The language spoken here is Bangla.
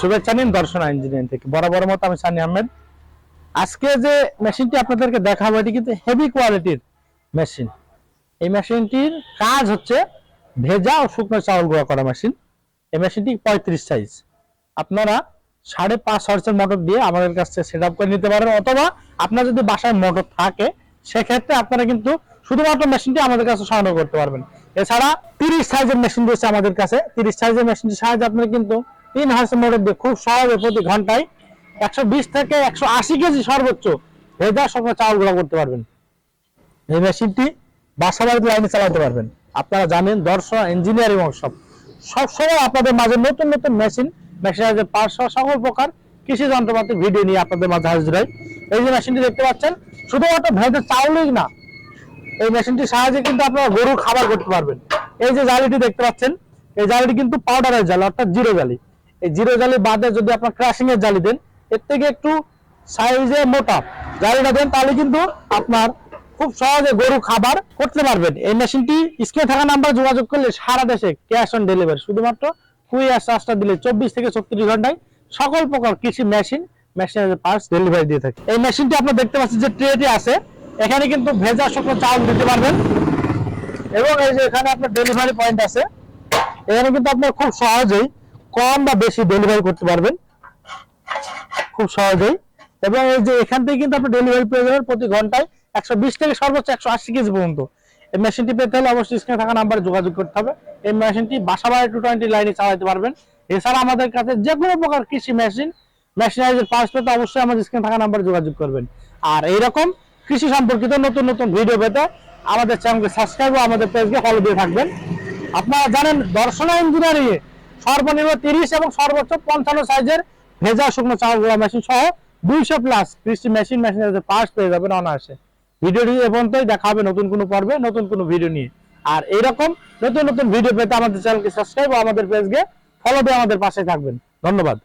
শুভেচ্ছা নিন দর্শনা ইঞ্জিনিয়ারিং থেকে। বরাবর মতো আমি সানি আহমেদ। আজকে যে মেশিনটি আপনাদেরকে দেখাবো, এটি কিন্তু হেভি কোয়ালিটির মেশিন। এই মেশিনটির কাজ হচ্ছে ভেজা ও শুকনো চাউল গুঁড়া করা মেশিন। এই মেশিনটি পঁয়ত্রিশ সাইজ আপনারা সাড়ে পাঁচ হর্সের মোটর দিয়ে আমাদের কাছ থেকে সেট করে নিতে পারেন, অথবা আপনার যদি বাসায় মোটর থাকে, সেক্ষেত্রে আপনারা কিন্তু শুধুমাত্র মেশিনটি আমাদের কাছে সংগ্রহ করতে পারবেন। এছাড়া তিরিশ সাইজের মেশিন রয়েছে আমাদের কাছে। তিরিশ সাইজের মেশিনটির সাহায্যে আপনারা কিন্তু তিন হর্সের মোটর দিয়ে খুব সহজে প্রতি ঘন্টায় একশো বিশ থেকে একশো আশি কেজি সর্বোচ্চ ভেজা শুকনো চাউল গুঁড়া করতে পারবেন। এই মেশিনটি বাসা বাড়িতে লাইনে চালাতে পারবেন। আপনারা জানেন, দর্শন, ইঞ্জিনিয়ারিং ওয়ার্কশপ সবসময় আপনাদের মাঝে নতুন নতুন মেশিন মেশিনারিজের পার্টস সহ সকল প্রকার কৃষি যন্ত্রপাতি ভিডিও নিয়ে আপনাদের মাঝে হাজির হয় এই যে মেশিনটি দেখতে পাচ্ছেন, শুধুমাত্র ভেজা চাউলই না, এই মেশিনটির সাহায্যে কিন্তু আপনারা গরুর খাবার করতে পারবেন। এই যে জালিটি দেখতে পাচ্ছেন, এই জালিটি কিন্তু পাউডারের জাল, অর্থাৎ জিরো জালি। এই জিরো জালি বাদে যদি আপনার ক্রাশিং এর জালি দেন, এর থেকে একটু সাইজে মোটা জালিটা দেন, তাহলে কিন্তু আপনার খুব সহজে গরু খাবার করতে পারবেন। এই মেশিনটি স্ক্রিনে থাকা নাম্বার যোগাযোগ করলে সারা দেশে ক্যাশ অন ডেলিভারি শুধুমাত্র কুইয়ার চার্জটা দিলে চব্বিশ থেকে ছত্রিশ ঘন্টায় সকল প্রকার কৃষি মেশিন মেশিনের পার্টস ডেলিভারি দিয়ে থাকে। এই মেশিনটি আপনার দেখতে পাচ্ছেন যে ট্রেটি আছে। এখানে কিন্তু ভেজা শুকনো চাউল দিতে পারবেন। এবং এই যে এখানে আপনার ডেলিভারি পয়েন্ট আছে। এখানে কিন্তু আপনার খুব সহজেই কম বা বেশি ডেলিভারি করতে পারবেন। খুব সহজেই। এবং এই যে এখান থেকে কিন্তু আপনি ডেলিভারি পেয়ে যাবেন প্রতি ঘন্টায় একশো বিশ থেকে সর্বোচ্চ একশো আশি কেজি পর্যন্ত। এই মেশিনটি পেতে হলে অবশ্যই স্ক্রিনে থাকা নাম্বারে যোগাযোগ করতে হবে। এই মেশিনটি বাসা বাড়ি টু টোয়েন্টি লাইনে চালাতে পারবেন। এছাড়া আমাদের কাছে যে কোনো প্রকার কৃষি মেশিন মেশিনারিজের পার্টস পেতে অবশ্যই আমাদের স্ক্রিনে থাকা নাম্বারে যোগাযোগ করবেন। আর এইরকম কৃষি সম্পর্কিত নতুন নতুন ভিডিও পেতে আমাদের চ্যানেলকে সাবস্ক্রাইব ও আমাদের পেজকে ফলো দিয়ে থাকবেন। আপনারা জানেন দর্শনা ইঞ্জিনিয়ারিং এ সর্বনিম্ন তিরিশ এবং সর্বোচ্চ পঞ্চান্ন সাইজের ভেজা শুকনো চাল গুঁড়া মেশিন সহ দুইশো প্লাস কৃষি মেশিন মেশিনের পার্টস পেয়ে যাবেন অনায়াসে। ভিডিওটি এ পর্যন্তই, দেখা হবে নতুন কোনো পর্বে, নতুন কোনো ভিডিও নিয়ে। আর এইরকম নতুন নতুন ভিডিও পেতে আমাদের চ্যানেলকে সাবস্ক্রাইব আমাদের পেজকে ফলো দিয়ে আমাদের পাশে থাকবেন। ধন্যবাদ।